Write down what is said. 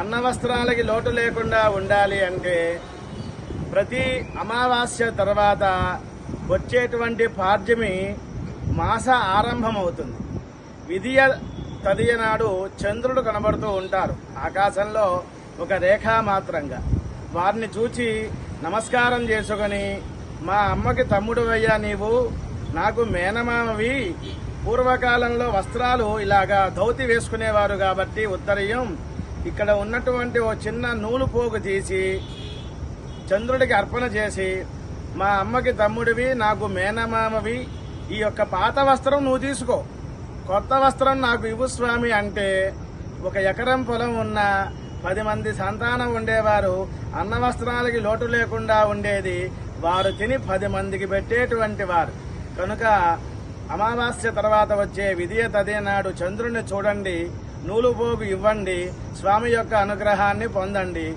అన్న వస్త్రాలకి లోటు లేకుండా ఉండాలి అంటే ప్రతి అమావాస్య తర్వాత వచ్చేటువంటి పాడ్యమి మాస ఆరంభమవుతుంది. విధియ తదియ నాడు చంద్రుడు కనబడుతూ ఉంటారు. ఆకాశంలో ఒక రేఖా మాత్రంగా. వారిని చూచి నమస్కారం చేసుకొని మా అమ్మకి తమ్ముడు అయ్యా నీవు నాకు మేనమామవి. పూర్వకాలంలో వస్త్రాలు ఇలాగా ధౌతి వేసుకునేవారు కాబట్టి ఉత్తరీయం. ఇక్కడ ఉన్నటువంటి ఓ చిన్న నూలు పోగు తీసి చంద్రుడికి అర్పణ చేసి మా అమ్మకి తమ్ముడివి నాకు మేనమామవి ఈ యొక్క పాత వస్త్రం నువ్వు తీసుకో. కొత్త వస్త్రం నాకు ఇవ్వు స్వామి అంటే ఒక ఎకరం పొలం ఉన్న పది మంది సంతానం ఉండేవారు. అన్న వస్త్రాలకి లోటు లేకుండా ఉండేది. వారు తిని పది మందికి పెట్టేటువంటి వారు. కనుక అమావాస్య తర్వాత వచ్చే విధియ తదే నాడు చంద్రుణ్ణి చూడండి నూలు పోగు ఇవ్వండి స్వామి యొక్క అనుగ్రహాన్ని పొందండి.